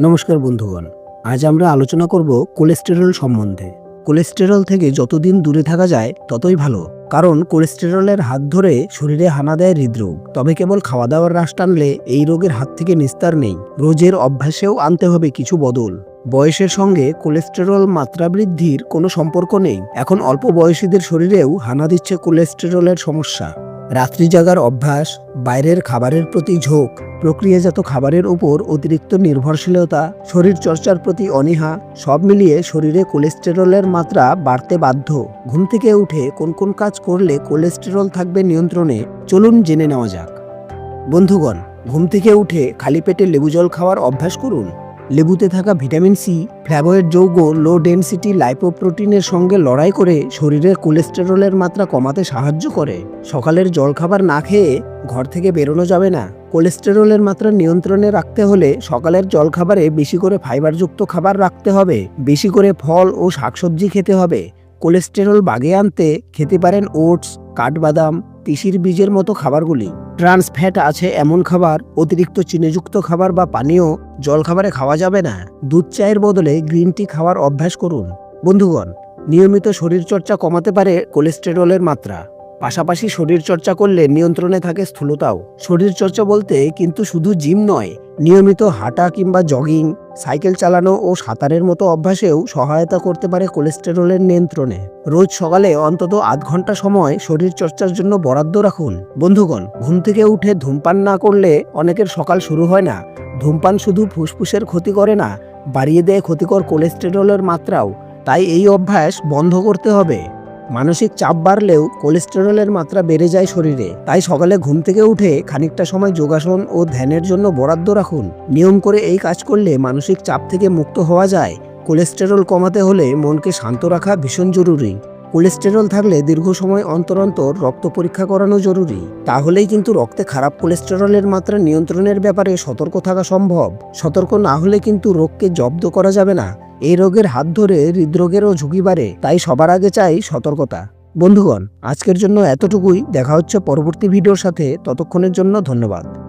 নমস্কার বন্ধুগণ, আজ আমরা আলোচনা করব কোলেস্টেরল সম্বন্ধে। কোলেস্টেরল থেকে যতদিন দূরে থাকা যায়, ততই ভালো। কারণ কোলেস্টেরলের হাত ধরে শরীরে হানা দেয় হৃদরোগ। তবে কেবল খাওয়া দাওয়ার হ্রাস টানলে এই রোগের হাত থেকে নিস্তার নেই। রোজের অভ্যাসেও আনতে হবে কিছু বদল। বয়সের সঙ্গে কোলেস্টেরল মাত্রা বৃদ্ধির কোনো সম্পর্ক নেই। এখন অল্প বয়সীদের শরীরেও হানা দিচ্ছে কোলেস্টেরলের সমস্যা। রাত্রি জাগার অভ্যাস, বাইরের খাবারের প্রতি ঝোঁক প্রক্রিয়াজাত খাবারের উপর অতিরিক্ত নির্ভরশীলতা শরীর চর্চার প্রতি অনীহা, সব মিলিয়ে শরীরে কোলেস্টেরলের মাত্রা বাড়তে বাধ্য। ঘুম থেকে উঠে কোন কোন কাজ করলে কোলেস্টেরল থাকবে নিয়ন্ত্রণে, চলুন জেনে নেওয়া যাক। বন্ধুগণ, ঘুম থেকে উঠে খালি পেটে লেবু জল খাওয়ার অভ্যাস করুন। লেবুতে থাকা ভিটামিন সি, ফ্ল্যাভয়েড যৌগ লো ডেনসিটি লাইপোপ্রোটিনের সঙ্গে লড়াই করে শরীরের কোলেস্টেরলের মাত্রা কমাতে সাহায্য করে। সকালের জলখাবার না খেয়ে ঘর থেকে বেরোনো যাবে না। কোলেস্টেরলের মাত্রা নিয়ন্ত্রণে রাখতে হলে সকালের জলখাবারে বেশি করে ফাইবারযুক্ত খাবার রাখতে হবে। বেশি করে ফল ও শাকসবজি খেতে হবে। কোলেস্টেরল বাগে আনতে খেতে পারেন ওটস, কাঠবাদাম, তিসির বীজের মতো খাবারগুলি। ট্রান্স ফ্যাট আছে এমন খাবার, অতিরিক্ত চিনিযুক্ত খাবার বা পানীয় জলখাবারে খাওয়া যাবে না। দুধ চায়ের বদলে গ্রিন টি খাওয়ার অভ্যাস করুন। বন্ধুগণ, নিয়মিত শরীরচর্চা কমাতে পারে কোলেস্টেরলের মাত্রা। পাশাপাশি শরীরচর্চা করলে নিয়ন্ত্রণে থাকে স্থূলতাও। শরীরচর্চা বলতে কিন্তু শুধু জিম নয়, নিয়মিত হাঁটা কিংবা জগিং, সাইকেল চালানো ও সাঁতারের মতো অভ্যাসেও সহায়তা করতে পারে কোলেস্টেরলের নিয়ন্ত্রণে। রোজ সকালে অন্তত আধ ঘণ্টা সময় শরীর চর্চার জন্য বরাদ্দ রাখুন। বন্ধুগণ, ঘুম থেকে উঠে ধূমপান না করলে অনেকের সকাল শুরু হয় না। ধূমপান শুধু ফুসফুসের ক্ষতি করে না, বাড়িয়ে দেয় ক্ষতিকর কোলেস্টেরলের মাত্রাও। তাই এই অভ্যাস বন্ধ করতে হবে। মানসিক চাপ বাড়লেও কোলেস্টেরলের মাত্রা বেড়ে যায় শরীরে। তাই সকালে ঘুম থেকে উঠে খানিকটা সময় যোগাসন ও ধ্যানের জন্য বরাদ্দ রাখুন। নিয়ম করে এই কাজ করলে মানসিক চাপ থেকে মুক্ত হওয়া যায়। কোলেস্টেরল কমাতে হলে মনকে শান্ত রাখা ভীষণ জরুরি। কোলেস্টেরল থাকলে দীর্ঘ সময় অন্তর অন্তর রক্ত পরীক্ষা করানো জরুরি। তাহলেই কিন্তু রক্তে খারাপ কোলেস্টেরলের মাত্রা নিয়ন্ত্রণের ব্যাপারে সতর্ক থাকা সম্ভব। সতর্ক না হলে কিন্তু রোগকে জব্দ করা যাবে না। এই রোগের হাত ধরে হৃদরোগেরও ঝুঁকি বাড়ে, তাই সবার আগে চাই সতর্কতা। বন্ধুগণ, আজকের জন্য এতটুকুই। দেখা হচ্ছে পরবর্তী ভিডিওর সাথে। ততক্ষণের জন্য ধন্যবাদ।